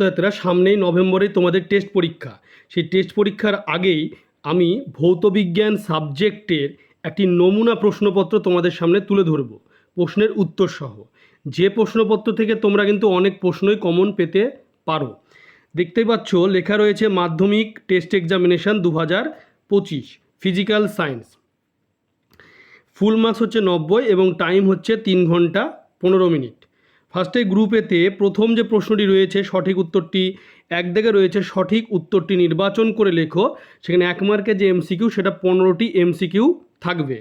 ছাত্রছাত্রীরা সামনেই নভেম্বরে তোমাদের টেস্ট পরীক্ষা। সেই টেস্ট পরীক্ষার আগেই আমি ভৌতবিজ্ঞান সাবজেক্টের একটি নমুনা প্রশ্নপত্র তোমাদের সামনে তুলে ধরব। প্রশ্নের উত্তর সহ। যে প্রশ্নপত্র থেকে তোমরা কিন্তু অনেক প্রশ্নই কমন পেতে পারো। দেখতেই পাচ্ছ, লেখা রয়েছে মাধ্যমিক টেস্ট এক্সামিনেশান দু হাজার পঁচিশ ফিজিক্যাল সায়েন্স ফুল মার্কস হচ্ছে নব্বই এবং টাইম হচ্ছে তিন ঘণ্টা পনেরো মিনিট। ফার্স্টে গ্রুপ এতে প্রথম যে প্রশ্নটি রয়েছে, সঠিক উত্তরটি এক দিকে রয়েছে, সঠিক উত্তরটি নির্বাচন করে লেখো। সেখানে এক মার্কে যে এমসিকিউ সেটা পনেরোটি এমসিকিউ থাকবে।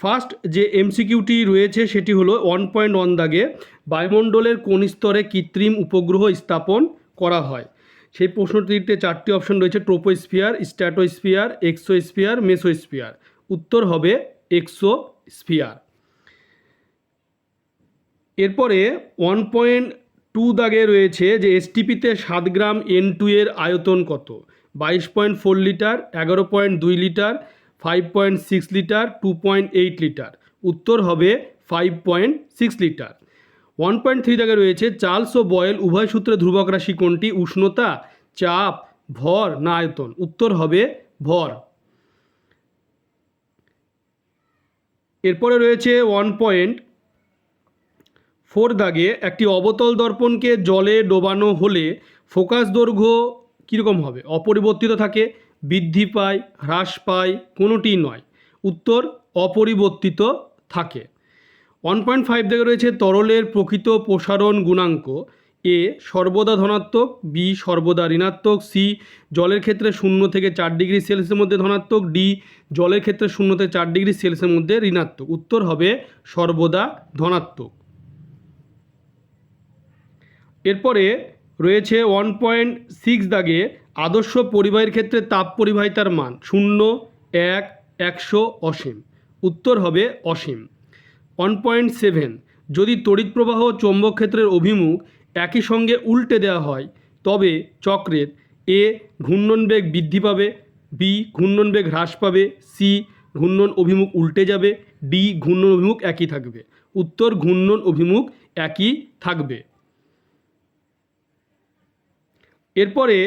ফার্স্ট যে এমসিকিউটি রয়েছে, সেটি হলো ওয়ান পয়েন্ট ওয়ান দাগে বায়ুমণ্ডলের কোন স্তরে কৃত্রিম উপগ্রহ স্থাপন করা হয়? সেই প্রশ্নটিতে চারটি অপশন রয়েছে ট্রোপোস্ফিয়ার স্ট্যাটোস্ফিয়ার এক্সোস্ফিয়ার মেসোস্ফিয়ার উত্তর হবে এক্সো স্ফিয়ার এরপরে ওয়ান পয়েন্ট টু দাগে রয়েছে যে এসটিপিতে সাত গ্রাম এন টু এর আয়তন কত? বাইশ পয়েন্ট ফোর লিটার, এগারো পয়েন্ট দুই litre five point six litre two point eight litre. উত্তর হবে five point six litre. One point three দাগে রয়েছে চার্লস ও বয়েল উভয় সূত্রে ধ্রুবক রাশি কোনটি? উষ্ণতা, চাপ, ভর না আয়তন। উত্তর হবে ভর। এরপরে রয়েছে ওয়ান পয়েন্ট ফোর দাগে একটি অবতল দর্পণকে জলে ডোবানো হলে ফোকাস দৈর্ঘ্য কীরকম হবে? অপরিবর্তিত থাকে, বৃদ্ধি পায়, হ্রাস পায়, কোনোটি নয়। উত্তর, অপরিবর্তিত থাকে। ওয়ান পয়েন্ট ফাইভ দাগে রয়েছে তরলের প্রকৃত প্রসারণ গুণাঙ্ক। এ সর্বদা ধনাত্মক, বি সর্বদা ঋণাত্মক, সি জলের ক্ষেত্রে শূন্য থেকে চার ডিগ্রি সেলসিয়াসের মধ্যে ধনাত্মক, ডি জলের ক্ষেত্রে শূন্য থেকে চার ডিগ্রি সেলসিয়াসের মধ্যে ঋণাত্মক। উত্তর হবে সর্বদা ধনাত্মক। এরপরে রয়েছে ওয়ান পয়েন্ট সিক্স দাগে আদর্শ পরিবাহীর ক্ষেত্রে তাপ পরিবাহিতার মান শূন্য, এক, একশো অসীম। উত্তর হবে অসীম। ওয়ান পয়েন্ট সেভেন যদি তড়িৎ প্রবাহ চৌম্বক ক্ষেত্রের অভিমুখ একই সঙ্গে উল্টে দেওয়া হয়, তবে চক্রের এ ঘূর্ণন বেগ বৃদ্ধি পাবে, বি ঘূর্ণন বেগ হ্রাস পাবে, সি ঘূর্ণন অভিমুখ উল্টে যাবে, ডি ঘূর্ণন অভিমুখ একই থাকবে। উত্তর ঘূর্ণন অভিমুখ একই থাকবে। এরপরে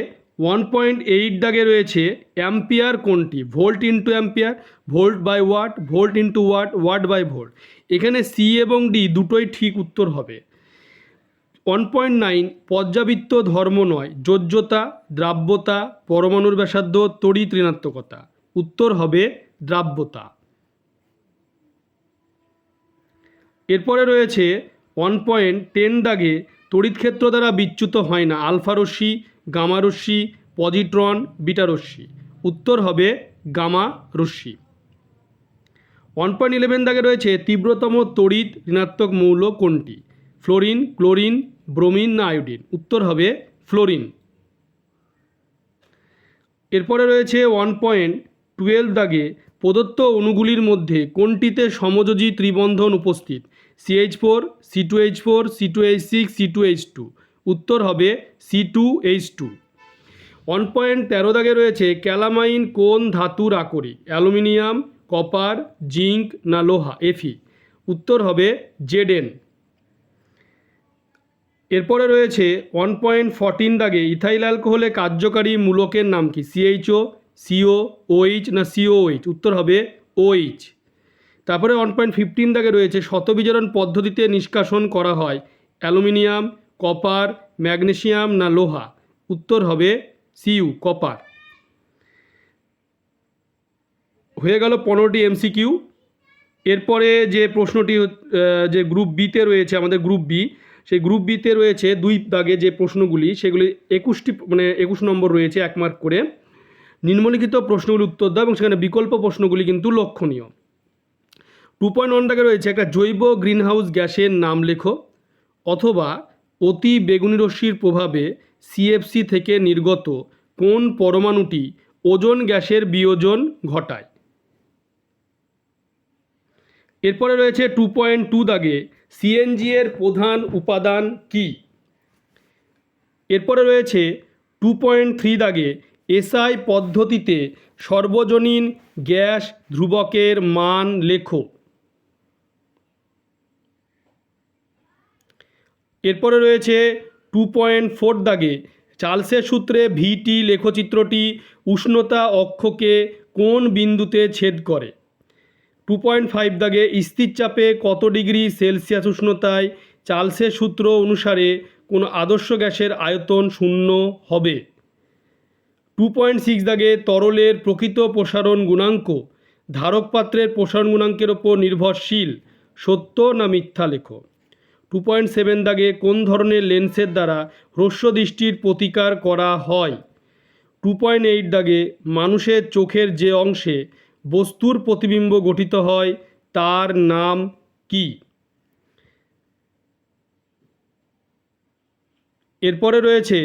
ওয়ান পয়েন্ট এইট দাগে রয়েছে অ্যাম্পিয়ার কোনটি? Volt into ampere volt by watt volt into watt watt by volt এখানে সি এবং ডি দুটোই ঠিক উত্তর হবে। ওয়ান পয়েন্ট নাইন পর্যাবৃত্ত ধর্ম নয়, যোজ্যতা, দ্রাব্যতা, পরমাণুর ব্যাসার্ধ, তড়িৎ ঋণাত্মকতা। উত্তর হবে দ্রাব্যতা। এরপরে রয়েছে ওয়ান পয়েন্ট টেন দাগে তড়িৎ ক্ষেত্র দ্বারা বিচ্যুত হয় না, আলফা রশ্মি গামা রশ্মি পজিট্রন বিটা রশ্মি উত্তর হবে গামা রশ্মি ওয়ান পয়েন্ট ইলেভেন দাগে রয়েছে তীব্রতম তড়িৎ ঋণাত্মক মৌল কোনটি? ফ্লোরিন, ক্লোরিন, ব্রোমিন না আয়োডিন? উত্তর হবে ফ্লোরিন। এরপরে রয়েছে ওয়ান পয়েন্ট টুয়েলভ দাগে প্রদত্ত অণুগুলির মধ্যে কোনটিতে সমযোজী ত্রিবন্ধন উপস্থিত? C H four C two H four C two H six C two H two উত্তর হবে C two H two. One point তেরো দাগে রয়েছে ক্যালামাইন কোন ধাতুর আকরিক অ্যালুমিনিয়াম, কপার, জিঙ্ক না লোহা? এফি। উত্তর হবে জেডেন। এরপরে রয়েছে ওয়ান পয়েন্ট ফর্টিন দাগে ইথাইল অ্যালকোহলে কার্যকারী মূলকের নাম কি? সিএইচও সিও ওইচ না সিওএইচ উত্তর হবে ওইচ তারপরে ওয়ান পয়েন্ট ফিফটিন দাগে রয়েছে শতবিজারণ পদ্ধতিতে নিষ্কাশন করা হয় অ্যালুমিনিয়াম কপার ম্যাগনেশিয়াম না লোহা? উত্তর হবে সিইউ কপার। হয়ে গেল পনেরোটি এমসিকিউ এরপরে যে প্রশ্নটি যে গ্রুপ বিতে রয়েছে, আমাদের গ্রুপ বি সেই গ্রুপ বিতে রয়েছে দুই দাগে যে প্রশ্নগুলি, সেগুলি একুশটি মানে একুশ নম্বর রয়েছে এক মার্ক করে। নিম্নলিখিত প্রশ্নগুলি উত্তর দাও এবং সেখানে বিকল্প প্রশ্নগুলি কিন্তু লক্ষণীয়। টু পয়েন্ট ওয়ান দাগে রয়েছে একটা জৈব গ্রিনহাউস গ্যাসের নাম লেখো, অথবা অতি বেগুনি রশ্মির প্রভাবে সিএফসি থেকে নির্গত কোন পরমাণুটি ওজন গ্যাসের বিয়োজন ঘটায়? এরপরে রয়েছে টু পয়েন্ট টু দাগে সিএনজি এর প্রধান উপাদান কি? এরপরে রয়েছে টু পয়েন্ট থ্রি দাগে এসআই পদ্ধতিতে সর্বজনীন গ্যাস ধ্রুবকের মান লেখো। এরপরে রয়েছে টু পয়েন্ট ফোর দাগে চার্লসের সূত্রে ভিটি লেখচিত্রটি উষ্ণতা অক্ষকে কোন বিন্দুতে ছেদ করে? টু পয়েন্ট ফাইভ দাগে স্থির চাপে কত ডিগ্রি সেলসিয়াস উষ্ণতায় চার্লসের সূত্র অনুসারে কোনো আদর্শ গ্যাসের আয়তন শূন্য হবে? টু পয়েন্ট সিক্স দাগে তরলের প্রকৃত প্রসারণ গুণাঙ্ক, ধারক পাত্রের প্রসারণ গুণাঙ্কের ওপর নির্ভরশীল, সত্য না মিথ্যা লেখো? টু পয়েন্ট সেভেন দাগে কোন ধরনের লেন্সের দ্বারা হ্রস্ব দৃষ্টির প্রতিকার করা হয়? টু পয়েন্ট এইট দাগে মানুষের চোখের যে অংশে বস্তুর প্রতিবিম্ব গঠিত হয়, তার নাম কি? এরপরে রয়েছে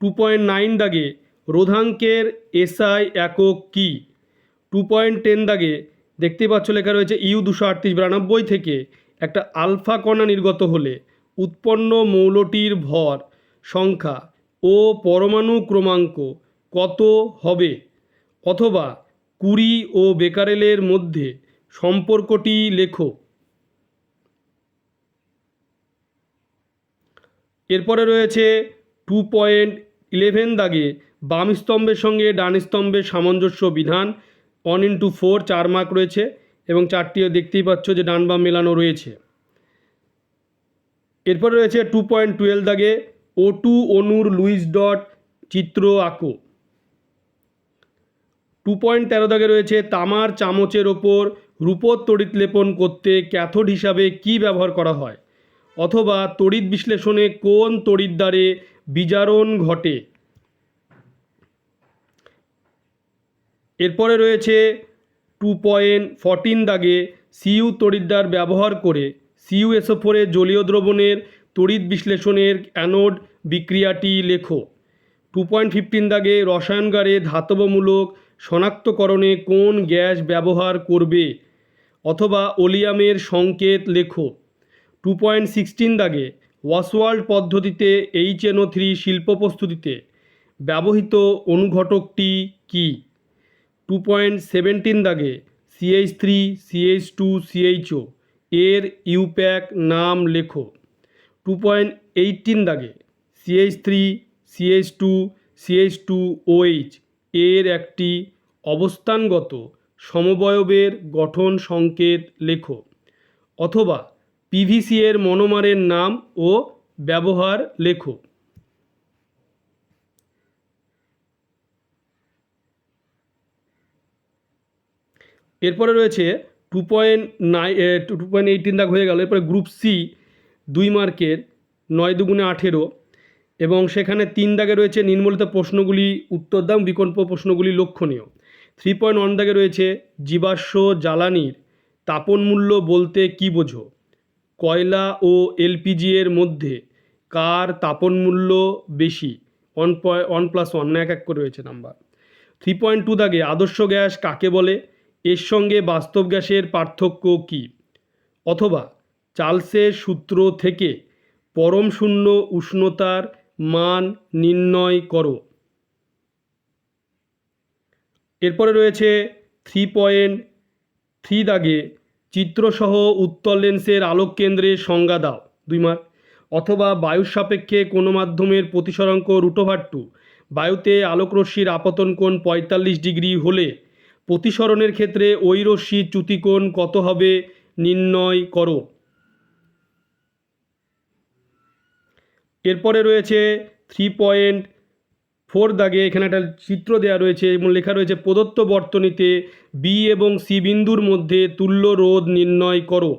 টু পয়েন্ট নাইন দাগে রোধাঙ্কের এসআই একক কি? টু পয়েন্ট টেন দাগে দেখতে পাচ্ছ লেখা রয়েছে ইউ দুশো আটত্রিশ বিরানব্বই থেকে একটা আলফা কণা নির্গত হলে উৎপন্ন মৌলটির ভর সংখ্যা ও পরমাণু ক্রমাঙ্ক কত হবে? অথবা কুড়ি ও বেকারেলের মধ্যে সম্পর্কটি লেখো। এরপরে রয়েছে টু পয়েন্ট ইলেভেন দাগে বাম স্তম্ভের সঙ্গে ডান স্তম্ভের সামঞ্জস্য বিধান ওয়ান ইন্টু ফোর চার মার্ক রয়েছে এবং চারটিও দেখতেই পাচ্ছ যে ডান বাম মেলানো রয়েছে। এরপরে রয়েছে টু পয়েন্ট টুয়েলভ দাগে ও টু অনুর লুইস ডট চিত্র আঁকো টু পয়েন্ট তেরো দাগে রয়েছে তামার চামচের ওপর রূপোর তড়িৎ লেপন করতে ক্যাথোড হিসাবে কি ব্যবহার করা হয়? অথবা তড়িৎ বিশ্লেষণে কোন তড়িৎ দ্বারে বিজারণ ঘটে? এরপরে রয়েছে টু পয়েন্ট ফরটিন দাগে সিইউ তড়িৎদ্বার ব্যবহার করে সিইউ এসো ফোরে জলীয় দ্রবণের তড়িৎ বিশ্লেষণের অ্যানোড বিক্রিয়াটি লেখো। টু পয়েন্ট ফিফটিন দাগে রসায়নগারে ধাতবমূলক শনাক্তকরণে কোন গ্যাস ব্যবহার করবে অথবা ওলিয়ামের সংকেত লেখো। টু পয়েন্ট সিক্সটিন দাগে ওয়াসওয়ার্ল্ড পদ্ধতিতে এইচ এনও থ্রি শিল্প প্রস্তুতিতে ব্যবহৃত অনুঘটকটি কী? টু পয়েন্ট সেভেন্টিন দাগে C H three C H two C H O এর ইউপ্যাক নাম লেখো। টু পয়েন্ট এইটিন দাগে C H three C H two C H two O H এর একটি অবস্থানগত সমবয়বের গঠন সংকেত লেখো, অথবা পিভিসি এর মনোমারের নাম ও ব্যবহার লেখো। এরপরে রয়েছে two point nine two point eighteen দাগ হয়ে গেল। এরপরে গ্রুপ সি দুই মার্কের নয় দুগুণে আঠেরো। এবং সেখানে তিন দাগে রয়েছে নির্মলিত প্রশ্নগুলি, উত্তর দাম বিকল্প প্রশ্নগুলি লক্ষণীয়। থ্রি পয়েন্ট ওয়ান দাগে রয়েছে জীবাশ্ম জ্বালানির তাপন মূল্য বলতে কী বোঝো? কয়লা ও এলপিজি এর মধ্যে কার তাপন মূল্য বেশি? One point one plus one এক এক করে রয়েছে নাম্বার থ্রি পয়েন্ট টু দাগে আদর্শ গ্যাস কাকে বলে? এর সঙ্গে বাস্তব গ্যাসের পার্থক্য কী? অথবা চার্লসের সূত্র থেকে পরম শূন্য উষ্ণতার মান নির্ণয় করো। এরপরে রয়েছে থ্রি পয়েন্ট থ্রি দাগে চিত্রসহ উত্তর লেন্সের আলোক কেন্দ্রের সংজ্ঞা দাও। দুই মার্ক। অথবা বায়ুর সাপেক্ষে কোনো মাধ্যমের প্রতিসরাঙ্ক রুটোভার টু বায়ুতে আলোকরশ্মির আপতন কোণ পঁয়তাল্লিশ ডিগ্রি হলে প্রতিসরণের ক্ষেত্রে ওই চ্যুতিকোণ কত হবে? নির্ণয় করো। এরপরে রয়েছে থ্রি পয়েন্ট ফোর দাগে এখানে একটা চিত্র দেওয়া রয়েছে, এবং লেখা রয়েছে, প্রদত্ত বর্তনীতে বি এবং সি বিন্দুর মধ্যে তুল্য রোধ নির্ণয় করো।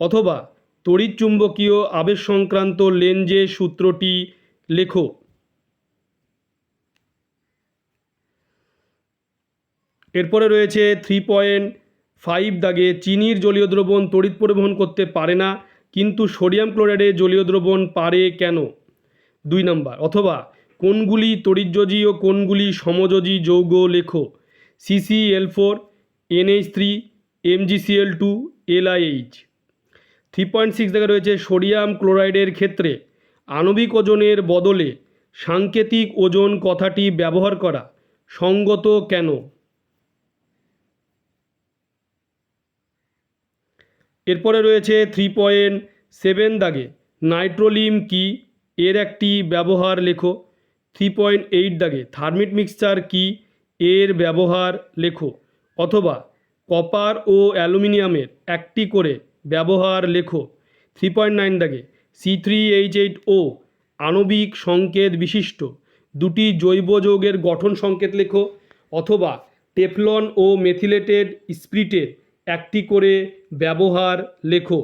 অথবা তড়িৎ চুম্বকীয় আবেশ সংক্রান্ত লেন্সের সূত্রটি লেখো। এরপরে রয়েছে থ্রি পয়েন্ট ফাইভ দাগে চিনির জলীয় দ্রবণ তড়িৎ পরিবহন করতে পারে না, কিন্তু সোডিয়াম ক্লোরাইডে জলীয় দ্রবণ পারে কেন? দুই নাম্বার, অথবা কোনগুলি তড়িৎযোজী ও কোনগুলি সমযোজী যৌগ লেখো? C C L four N H three M G C L two L I H three point six দেখা রয়েছে সোডিয়াম ক্লোরাইডের ক্ষেত্রে আণবিক ওজনের বদলে সাংকেতিক ওজন কথাটি ব্যবহার করা, সঙ্গত কেন? এরপরে রয়েছে থ্রি পয়েন্ট সেভেন দাগে নাইট্রোলিম কি? এর একটি ব্যবহার লেখো। থ্রি পয়েন্ট এইট দাগে থার্মিট মিক্সচার কি? এর ব্যবহার লেখো। অথবা কপার ও অ্যালুমিনিয়ামের একটি করে ব্যবহার লেখো। থ্রি পয়েন্ট নাইন দাগে C three H eight O আণবিক সংকেত বিশিষ্ট। দুটি জৈব যৌগের গঠন সংকেত লেখো। অথবা টেফলন ও মেথিলেটেড স্প্রিটের একটি করে ব্যবহার লেখো।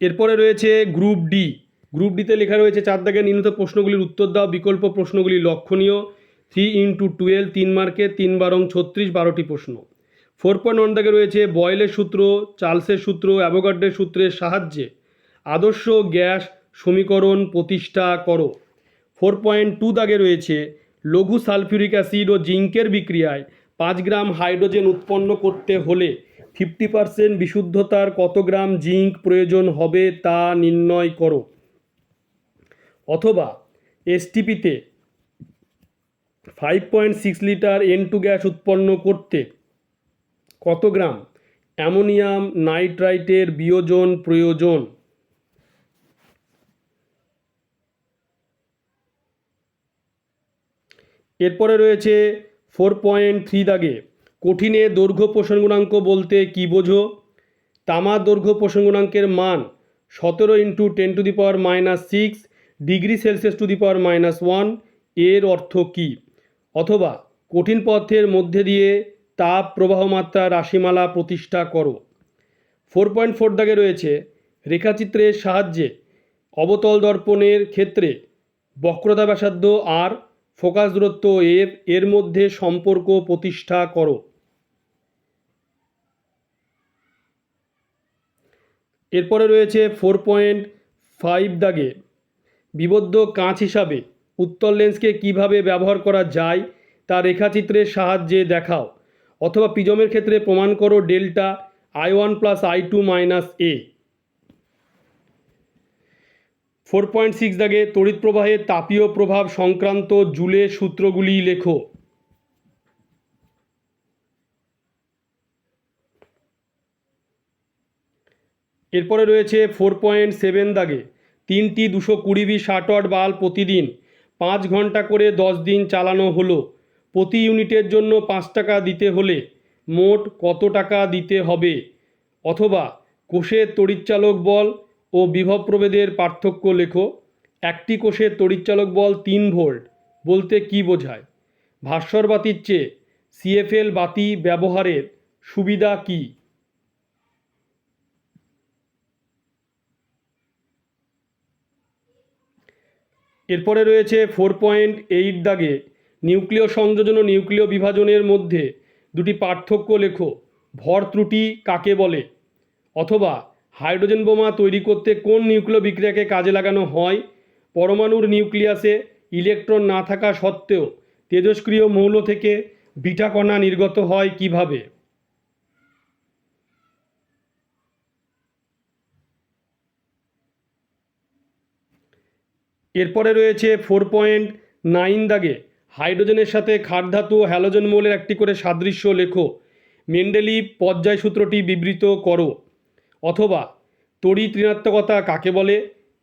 এরপরে রয়েছে গ্রুপ ডি। গ্রুপ ডিতে লেখা রয়েছে চার দাগের নির্মিত প্রশ্নগুলির উত্তর দাও, বিকল্প প্রশ্নগুলি লক্ষণীয়। থ্রি ইন্টু টুয়েলভ, তিন মার্কে, তিন বারং ছত্রিশ, বারোটি প্রশ্ন। ফোর পয়েন্ট ওয়ান দাগে রয়েছে বয়েলের সূত্র, চার্লসের সূত্র অ্যাভোগাড্রের সূত্রের সাহায্যে। আদর্শ গ্যাস সমীকরণ প্রতিষ্ঠা করো। ফোর পয়েন্ট টু দাগে রয়েছে। লঘু সালফিউরিক অ্যাসিড ও জিঙ্কের বিক্রিয়ায় পাঁচ গ্রাম হাইড্রোজেন উৎপন্ন করতে হলে ফিফটি পার্সেন্ট বিশুদ্ধতার কত গ্রাম জিঙ্ক প্রয়োজন হবে তা নির্ণয় করো। অথবা এসটিপিতে five point six litre N two gas উৎপন্ন করতে কত গ্রাম অ্যামোনিয়াম নাইট্রাইটের বিয়োজন প্রয়োজন? এরপরে রয়েছে ফোর পয়েন্ট থ্রি দাগে, কঠিনে দৈর্ঘ্য পোষণ গুণাঙ্ক বলতে কি বোঝো? তামার দৈর্ঘ্য পোষণ গুণাঙ্কের মান সতেরো into ten to the power minus six degree Celsius to the power minus ওয়ানের অর্থ কী? অথবা কঠিন পথের মধ্যে দিয়ে তাপ প্রবাহ মাত্রা রাশিমালা প্রতিষ্ঠা করো। ফোর পয়েন্ট ফোর দাগে রয়েছে রেখাচিত্রের সাহায্যে অবতল দর্পণের ক্ষেত্রে বক্রতা ব্যাসার্ধ আর ফোকাস দূরত্ব এর এর মধ্যে সম্পর্ক প্রতিষ্ঠা করো। এরপরে রয়েছে ফোর পয়েন্ট ফাইভ দাগে বিবদ্ধ কাঁচ হিসাবে উত্তল লেন্সকে কীভাবে ব্যবহার করা যায় তা রেখাচিত্রের সাহায্যে দেখাও, অথবা পিজমের ক্ষেত্রে প্রমাণ করো delta I one plus I two minus A four point six দাগে তড়িৎ প্রবাহের তাপীয় প্রভাব সংক্রান্ত জুলে সূত্রগুলি লেখো। এরপরে রয়েছে ফোর পয়েন্ট সেভেন দাগে তিনটি দুশো কুড়ি বি ষাট বাল্ব প্রতিদিন পাঁচ ঘণ্টা করে দশ দিন চালানো হলো। প্রতি ইউনিটের জন্য পাঁচ টাকা দিতে হলে মোট কত টাকা দিতে হবে? অথবা কোষের তড়িৎচালক বল ও বিভব প্রভেদের পার্থক্য লেখো। একটি কোষের তড়িৎচালক বল তিন ভোল্ট। বলতে কি বোঝায়? ভাস্বর বাতির চেয়ে সিএফএল বাতি ব্যবহারের সুবিধা কী? এরপরে রয়েছে ফোর পয়েন্ট এইট দাগে নিউক্লিয় সংযোজন ও নিউক্লিয় বিভাজনের মধ্যে দুটি পার্থক্য লেখো। ভর ত্রুটি কাকে বলে? অথবা হাইড্রোজেন বোমা তৈরি করতে কোন নিউক্লিয় বিক্রিয়াকে কাজে লাগানো হয়? পরমাণুর নিউক্লিয়াসে ইলেকট্রন না থাকা সত্ত্বেও তেজস্ক্রিয় মৌল থেকে বিটা কণা নির্গত হয় কীভাবে? এরপরে রয়েছে ফোর পয়েন্ট নাইন দাগে হাইড্রোজেনের সাথে খাদ্ধাতু ও হ্যালোজেন মৌলের একটি করে সাদৃশ্য লেখো। মেন্ডেলি পর্যায় সূত্রটি বিবৃত করো। অথবা তড়িৎ ঋণাত্মকতা কাকে বলে?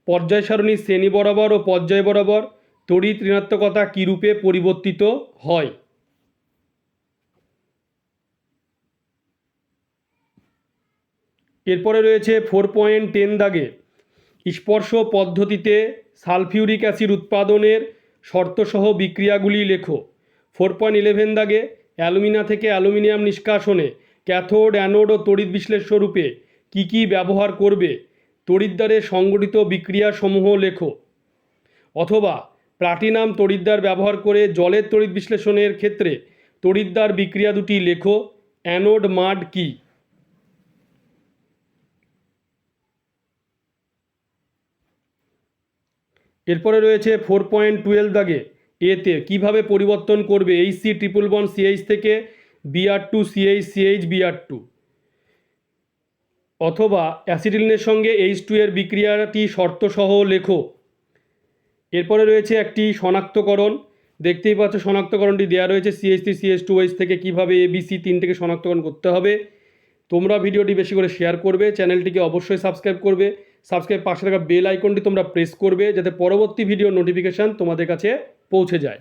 পর্যায় সারণীর শ্রেণি বরাবর ও পর্যায় বরাবর তড়িৎ ঋণাত্মকতা কী রূপে পরিবর্তিত হয়? এরপরে রয়েছে ফোর পয়েন্ট টেন দাগে, স্পর্শ পদ্ধতিতে সালফিউরিক অ্যাসিড উৎপাদনের শর্তসহ বিক্রিয়াগুলি লেখো। ফোর পয়েন্ট ইলেভেন দাগে, অ্যালুমিনা থেকে অ্যালুমিনিয়াম নিষ্কাশনে ক্যাথোড, অ্যানোড ও তড়িৎ বিশ্লেষ্য রূপে কী কী ব্যবহার করবে? তড়িৎদ্বারে সংগঠিত বিক্রিয়াসমূহ লেখো। অথবা, প্লাটিনাম তড়িৎদ্বার ব্যবহার করে জলের তড়িৎ বিশ্লেষণের ক্ষেত্রে তড়িৎদ্বার বিক্রিয়া দুটি লেখো, অ্যানোড মাড কি? এরপরে রয়েছে ফোর পয়েন্ট টুয়েলভ দাগে এতে কীভাবে পরিবর্তন করবে H C triple bond C H থেকে B R two C H C H B R two? অথবা অ্যাসিডিলিনের সঙ্গে এইচ টু এর বিক্রিয়াটি শর্তসহ লেখো। এরপরে রয়েছে একটি শনাক্তকরণ। দেখতেই পাচ্ছ শনাক্তকরণটি দেওয়া রয়েছে সিএস সিএস টু ওয়াইস থেকে কীভাবে এবিসি তিনটেকে শনাক্তকরণ করতে হবে। তোমরা ভিডিওটি বেশি করে শেয়ার করবে, চ্যানেলটিকে অবশ্যই সাবস্ক্রাইব করবে। সাবস্ক্রাইব পাশে থাকা বেল আইকনটি তোমরা প্রেস করবে, যাতে পরবর্তী ভিডিও নোটিফিকেশান তোমাদের কাছে পৌঁছে যায়।